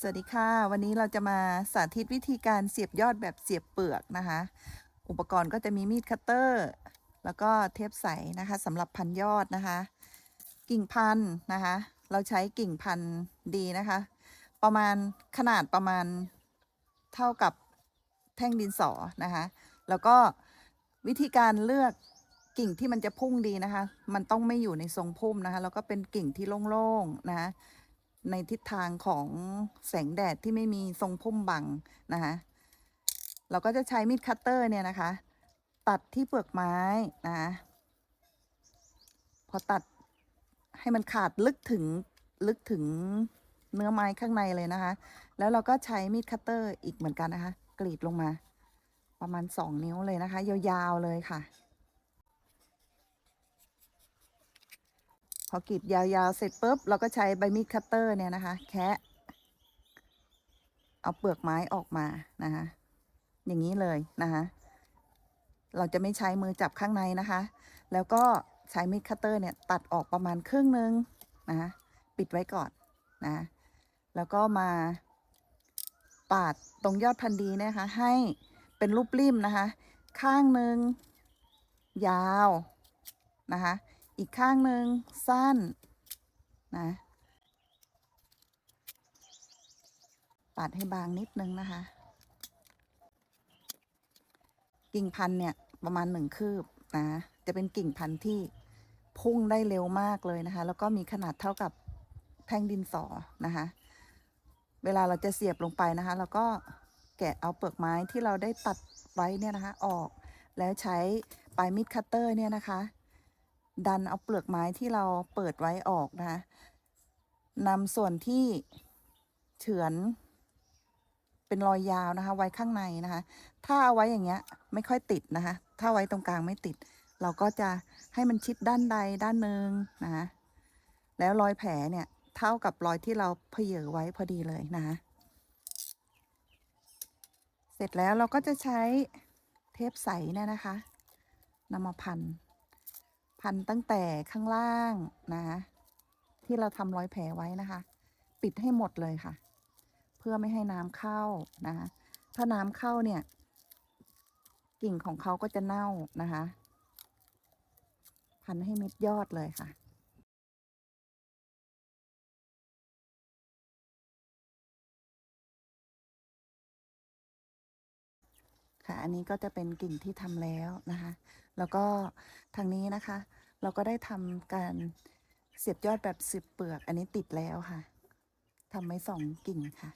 สวัสดีค่ะ วันนี้เราจะมาสาธิตวิธีการเสียบยอดแบบเสียบเปลือกนะคะ อุปกรณ์ก็จะมีมีดคัตเตอร์ แล้วก็เทปใสนะคะสำหรับพันยอดนะคะ กิ่งพันนะคะ เราใช้กิ่งพันดีนะคะ ประมาณขนาดประมาณเท่ากับแท่งดินสอนะคะ แล้วก็วิธีการเลือกกิ่งที่มันจะพุ่งดีนะคะ มันต้องไม่อยู่ในทรงพุ่มนะคะ แล้วก็เป็นกิ่งที่โล่งๆนะคะ ในทิศทางของแสงแดดที่ไม่มีทรงพุ่มบังนะคะเราก็จะใช้มีดคัตเตอร์เนี่ยนะคะ ตัดที่เปลือกไม้นะคะพอตัดให้มันขาดลึกถึงลึกถึงเนื้อไม้ข้างในเลยนะคะ แล้วเราก็ใช้มีดคัตเตอร์อีกเหมือนกันนะคะ กรีดลงมา ประมาณสองนิ้วเลยนะคะ ยาวๆเลยค่ะ พอกรีดยาวๆ เสร็จปุ๊บ เราก็ใช้ใบมีดคัตเตอร์เนี่ยนะคะ แคะเอาเปลือกไม้ออกมานะคะ อย่างนี้เลยนะคะเราจะไม่ใช้มือจับข้างในนะคะ แล้วก็ใช้มีดคัตเตอร์เนี่ยตัดออกประมาณครึ่งนึงนะคะปิดไว้ก่อนนะแล้วก็มาปาดตรงยอดพันธุ์ดีนยนะคะ ให้เป็นรูปริมนะคะ ข้างหนึ่งยาวนะคะ อีกข้างหนึ่งสั้นนะปาดให้บางนิดนึงนะคะ กิ่งพันธุ์เนี่ยประมาณหนึ่งคืบนะ จะเป็นกิ่งพันธุ์ที่พุ่งได้เร็วมากเลยนะคะ แล้วก็มีขนาดเท่ากับแท่งดินสอนะคะ เวลาเราจะเสียบลงไปนะคะ เราก็แกะเอาเปลือกไม้ที่เราได้ตัดไว้เนี่ยนะคะ ออก แล้วใช้ปลายมีดคัตเตอร์เนี่ยนะคะ ดันเอาเปลือกไม้ที่เราเปิดไว้ออกนะคะนำส่วนที่เฉือนเป็นรอยยาวนะคะ ไว้ข้างในนะคะ ถ้าเอาไว้อย่างเงี้ยไม่ค่อยติดนะคะ ถ้าไว้ตรงกลางไม่ติด เราก็จะให้มันชิดด้านใดด้านหนึ่งนะคะ แล้วรอยแผลเนี่ยเท่ากับรอยที่เราเพเยอไว้พอดีเลยนะคะ เสร็จแล้วเราก็จะใช้เทปใสเนี่ยนะคะนำมาพัน พันตั้งแต่ข้างล่างนะ ที่เราทำร้อยแผลไว้นะคะ ปิดให้หมดเลยค่ะ เพื่อไม่ให้น้ำเข้านะคะถ้าน้ำเข้าเนี่ย กิ่งของเขาก็จะเน่านะคะ พันให้มิดยอดเลยค่ะ ค่ะ อันนี้ก็จะเป็นกิ่งที่ทำแล้วนะคะ แล้วก็ทางนี้นะคะ เราก็ได้ทำการเสียบยอดแบบสิบเปลือก อันนี้ติดแล้วค่ะทำไว้สองกิ่งค่ะ